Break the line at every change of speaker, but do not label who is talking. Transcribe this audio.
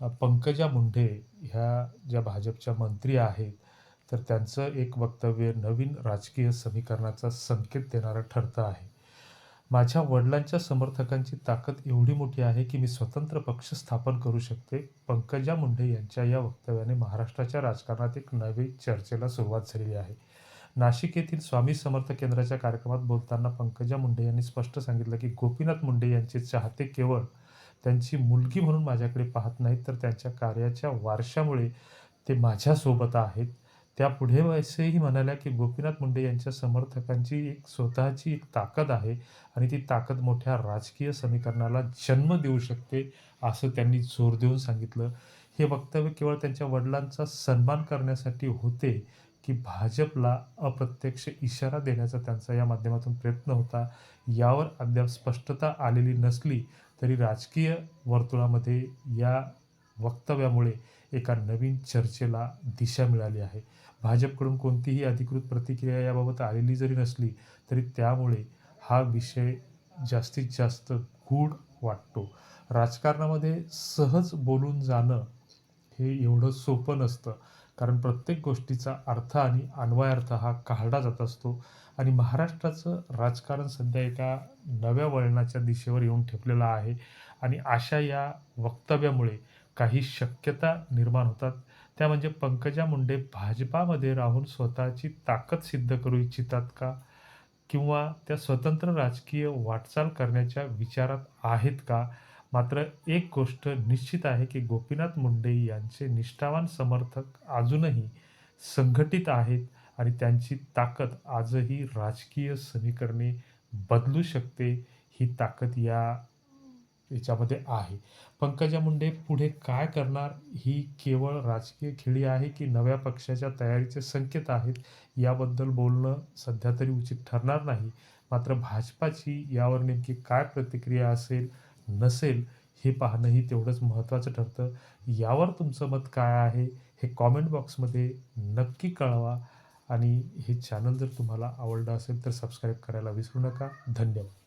पंकजा मुंडे ह्या ज्या भाजपच्या मंत्री आहेत तर त्यांचं एक वक्तव्य नवीन राजकीय समीकरणाचा संकेत देणारं ठरतं आहे. माझ्या वडिलांच्या समर्थकांची ताकद एवढी मोठी आहे की मी स्वतंत्र पक्ष स्थापन करू शकते. पंकजा मुंडे यांच्या या वक्तव्याने महाराष्ट्राच्या राजकारणात एक नवी चर्चेला सुरुवात झालेली आहे. नाशिक येथील स्वामी समर्थ केंद्राच्या कार्यक्रमात बोलताना पंकजा मुंडे यांनी स्पष्ट सांगितलं की गोपीनाथ मुंडे यांचे चाहते केवळ त्यांची मुलगी म्हणून माझ्याकडे पाहत नाहीत तर त्यांच्या कार्याच्या वारशामुळे ते माझ्यासोबत आहेत. त्या पुढे वैसेही म्हणाल्या की गोपीनाथ मुंडे यांच्या समर्थकांची एक स्वतःची एक ताकद आहे आणि ती ताकद मोठ्या राजकीय समीकरणाला जन्म देऊ शकते असं त्यांनी जोर देऊन सांगितलं. हे वक्तव्य केवळ त्यांच्या वडिलांचा सन्मान करण्यासाठी होते की भाजपला अप्रत्यक्ष इशारा देण्याचा त्यांचा या माध्यमातून प्रयत्न होता. यावर अद्याप स्पष्टता आलेली नसली तरी राजकीय वर्तुळामध्ये या वक्तव्यामुळे एका नवीन चर्चेला दिशा मिळाली आहे. भाजपकडून कोणतीही अधिकृत प्रतिक्रिया याबाबत आलेली जरी नसली तरी त्यामुळे हा विषय जास्तीत जास्त गूढ वाटतो. राजकारणामध्ये सहज बोलून जाणं हे एवढं सोपं नसतं. कारण प्रत्येक गोष्टीचा अर्थ आणि अन्वयार्थ हा काढला जात असतो. आणि महाराष्ट्राचं राजकारण सध्या एका नव्या वळणाच्या दिशेवर येऊन ठेपलेलं आहे. आणि अशा या वक्तव्यामुळे काही शक्यता निर्माण होतात. त्या म्हणजे पंकजा मुंडे भाजपामध्ये राहून स्वतःची ताकद सिद्ध करू इच्छितात का? किंवा त्या स्वतंत्र राजकीय वाटचाल करण्याच्या विचारात आहेत का? मात्र एक गोष्ट निश्चित आहे की गोपीनाथ मुंडे यांचे निष्ठावान समर्थक अजूनही संघटित आहेत आणि त्यांची ताकद आजही राजकीय समीकरणे बदलू शकते ही ताकद या याच्यामध्ये आहे. पंकजा मुंडे पुढे काय करणार? ही केवळ राजकीय खेळी आहे की नव्या पक्षाच्या तयारीचे संकेत आहेत? याबद्दल बोलणं सध्या तरी उचित ठरणार नाही. मात्र भाजपाची यावर नेमकी काय प्रतिक्रिया असेल? नसेल हे पाहणंही तेवढंच महत्त्वाचं ठरतं. यावर तुमचं मत काय आहे हे कॉमेंट बॉक्समध्ये नक्की कळवा. आणि हे चॅनल जर तुम्हाला आवडलं असेल तर सबस्क्राईब करायला विसरू नका. धन्यवाद.